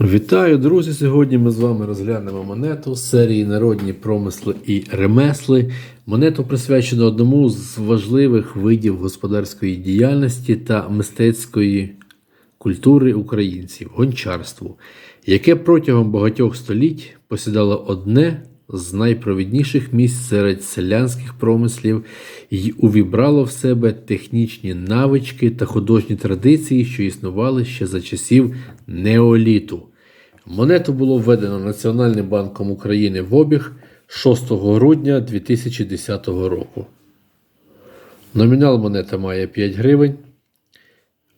Вітаю, друзі! Сьогодні ми з вами розглянемо монету серії Народні промисли і ремесли. Монету присвячено одному з важливих видів господарської діяльності та мистецької культури українців гончарству, яке протягом багатьох століть посідало одне з найпровідніших місць серед селянських промислів і увібрало в себе технічні навички та художні традиції, що існували ще за часів неоліту. Монету було введено Національним банком України в обіг 6 грудня 2010 року. Номінал монета має 5 гривень.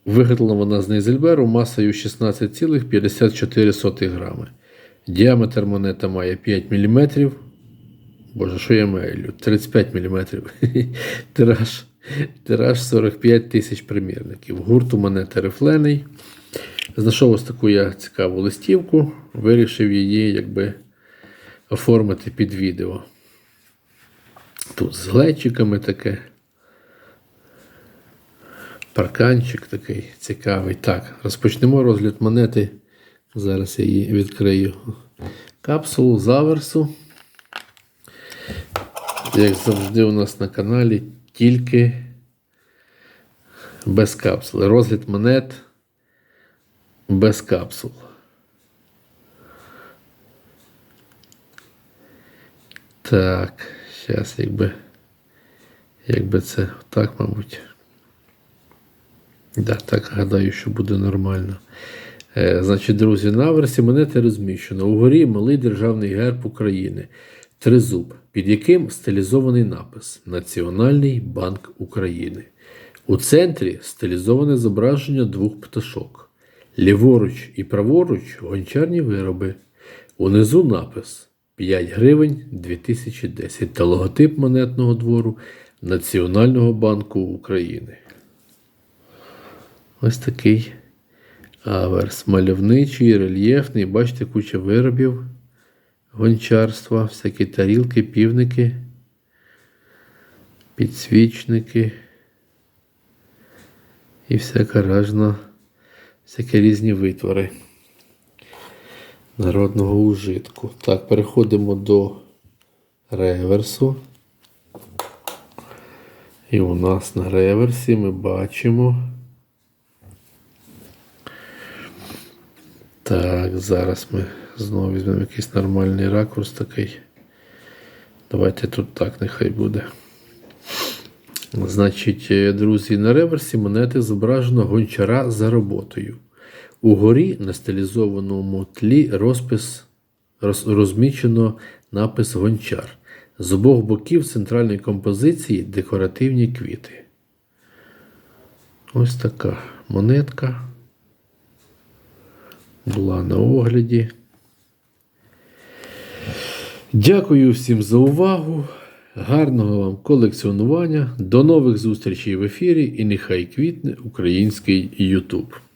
Виготовлена вона з нейзельберу масою 16,54 грами. Діаметр монета має 5 мм. Боже, що я маю? 35 мм. Тираж, тираж 45 тисяч примірників. Гурт у монети рифлений. Знайшов ось таку я цікаву листівку, вирішив її якби оформити під відео. Тут з глечиками таке. Парканчик такий цікавий. Так, розпочнемо розгляд монети. Зараз я її відкрию. Капсулу заверсу. Як завжди, у нас на каналі тільки без капсули. Розгляд монет без капсул. Так, зараз якби, якби це так, мабуть. Да, так гадаю, що буде нормально. Е, значить, друзі, на версі монети розміщено. Угорі малий державний герб України. Тризуб, під яким стилізований напис Національний банк України. У центрі стилізоване зображення двох пташок. Ліворуч і праворуч гончарні вироби. Унизу напис 5 гривень 2010 та логотип монетного двору Національного банку України. Ось такий аверс. Мальовничий, рельєфний. Бачите, куча виробів гончарства, всякі тарілки, півники, підсвічники і всяка ражна, всякі різні витвори народного ужитку. Так, переходимо до реверсу. І у нас на реверсі ми бачимо. Так, зараз ми знову візьмемо якийсь нормальний ракурс такий. Давайте тут так нехай буде. Значить, е, друзі, на реверсі монети зображено гончара за роботою. Угорі на стилізованому тлі розпис роз, розмічено напис гончар. З обох боків центральної композиції декоративні квіти. Ось така монетка була на огляді. Дякую всім за увагу. Гарного вам колекціонування. До нових зустрічей в ефірі і нехай квітне український YouTube.